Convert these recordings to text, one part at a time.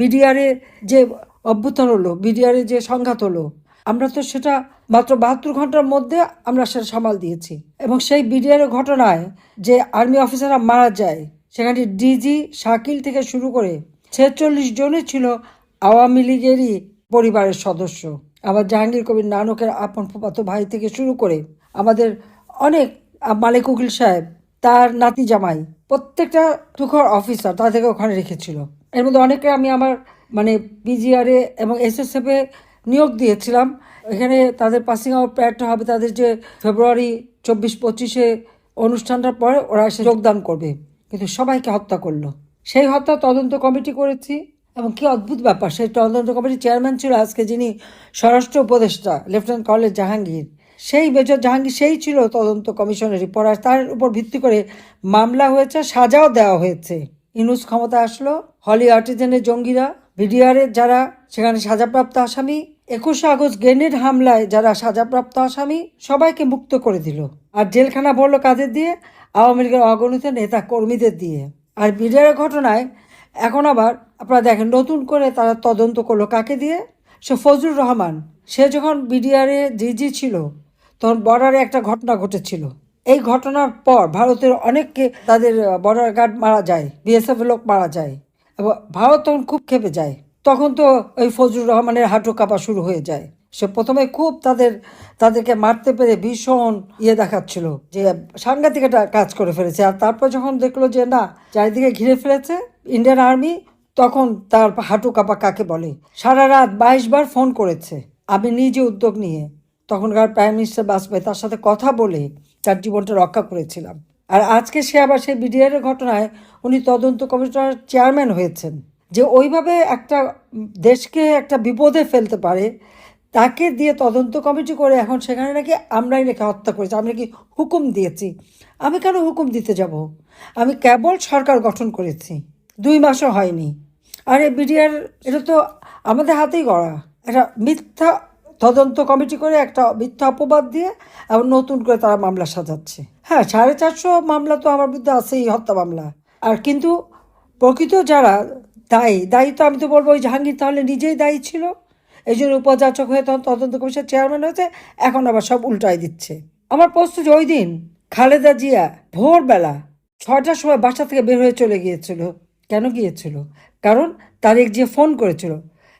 বিডিআরে যে অভ্যুত্থান হলো বিডিআরে যে সংঘাত হলো, আমরা তো সেটা মাত্র বাহাত্তর ঘণ্টার মধ্যে আমরা সেটা সামাল দিয়েছি। এবং সেই বিডিআরের ঘটনায় যে আর্মি অফিসাররা মারা যায়, সেখানে ডিজি শাকিল থেকে শুরু করে ছেচল্লিশ জনই ছিল আওয়ামী লীগেরই পরিবারের সদস্য। আবার জাহাঙ্গীর কবির নানকের আপন ফুপাতো ভাই থেকে শুরু করে আমাদের অনেক মালিক উকিল সাহেব, তার নাতি জামাই, প্রত্যেকটা টুকর অফিসার তাদেরকে ওখানে রেখেছিল। এর মধ্যে অনেকে আমি আমার মানে বিজিআরএ এবং এসএসএফে নিয়োগ দিয়েছিলাম। এখানে তাদের পাসিং আউট প্যাডটা হবে তাদের যে ফেব্রুয়ারি চব্বিশ পঁচিশে অনুষ্ঠানটার পরে ওরা এসে যোগদান করবে। কিন্তু সবাইকে হত্যা করল। সেই হত্যা তদন্ত কমিটি করেছি এবং কি অদ্ভুত ব্যাপার, সেই তদন্ত কমিটির চেয়ারম্যান ছিল আজকে যিনি স্বরাষ্ট্র উপদেষ্টা লেফটেন্যান্ট কর্নেল জাহাঙ্গীর সেই মেজর জাহাঙ্গীর, সেই ছিল তদন্ত কমিশনের রিপোর্ট। তার উপর ভিত্তি করে মামলা হয়েছে, সাজাও দেওয়া হয়েছে। ইনুস ক্ষমতা আসলো, হলি আর্টিজেনের জঙ্গিরা বিডিআরের যারা, সেখানে সাজাপ্রাপ্ত আসামি, একুশে আগস্ট গ্রেনেড হামলায় যারা সাজাপ্রাপ্ত আসামি, সবাইকে মুক্ত করে দিল। আর জেলখানা ভরলো কাদের দিয়ে? আওয়ামী লীগের অগণিত নেতা কর্মীদের দিয়ে। আর বিডিআরের ঘটনায়, এখন আবার আপনারা দেখেন নতুন করে তারা তদন্ত করল কাকে দিয়ে? সে ফজলুর রহমান। সে যখন বিডিআরে জিজি ছিল, তখন বর্ডারে একটা ঘটনা ঘটেছিল। এই ঘটনার পর ভারতের অনেককে তাদের বর্ডার গার্ড মারা যায় বিএসএফ লোক মারা যায়, এবং ভারত তখন খুব খেপে যায়। তখন তো ওই ফজলুর রহমানের হাঁটু কাঁপা শুরু হয়ে যায়। সে প্রথমে খুব তাদের, তাদেরকে মারতে পেরে ভীষণ ইয়ে দেখাচ্ছিল যে সাংঘাতিক একটা কাজ করে ফেলেছে। আর তারপর যখন দেখল যে না, চারিদিকে ঘিরে ফেলেছে ইন্ডিয়ান আর্মি তখন তার হাঁটু কাঁপা কাকে বলে? সারা রাত বাইশ বার ফোন করেছে, আমি নিজে উদ্যোগ নিয়ে তখনকার প্রাইম মিনিস্টার বাজপেয়ী তার সাথে কথা বলে তার জীবনটা রক্ষা করেছিলাম। আর আজকে সে আবার সেই বিডিআরের ঘটনায় উনি তদন্ত কমিশনার চেয়ারম্যান হয়েছেন। যে ওইভাবে একটা দেশকে একটা বিপদে ফেলতে পারে, তাকে দিয়ে তদন্ত কমিটি করে এখন সেখানে নাকি আমরাই নাকি হত্যা করেছি, আমি নাকি হুকুম দিয়েছি। আমি কেন হুকুম দিতে যাব? আমি কেবল সরকার গঠন করেছি। দুই মাসও হয়নি। আর এই বিডিআর এটা তো আমাদের হাতেই গড়া। একটা মিথ্যা তদন্ত কমিটি করে একটা মিথ্যা অপবাদ দিয়ে এবং নতুন করে তারা মামলা সাজাচ্ছে। হ্যাঁ সাড়ে চারশো মামলা তো আমার বিরুদ্ধে আছেই হত্যা মামলা। আর কিন্তু প্রকৃত যারা দায়ী দায়ী তো আমি তো বলব ওই জাহাঙ্গীর তাহলে নিজেই দায়ী ছিল। এই জন্য উপযাচক হয়ে তখন তদন্ত কমিশনের চেয়ারম্যান হয়েছে, এখন আবার সব উল্টাই দিচ্ছে। আমার প্রশ্ন যে ওই দিন খালেদা জিয়া ভোরবেলা ছটার সময় বাসা থেকে বের হয়ে চলে গিয়েছিল। কেন গিয়েছিল? কারণ তারেক যে ফোন করেছিল।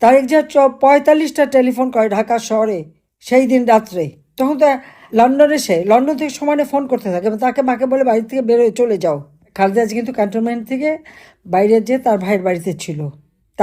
তারেক যে পঁয়তাল্লিশটা টেলিফোন করে ঢাকা শহরে, সেই দিন রাত্রে। তখন তো লন্ডন এসে, লন্ডন থেকে সমানে ফোন করতে থাকে এবং তাকে মাকে বলে বাড়ি থেকে বেরোয়, চলে যাও। খালেদা জিয়া কিন্তু ক্যান্টনমেন্ট থেকে বাইরে যেয়ে তার ভাইয়ের বাড়িতে ছিল।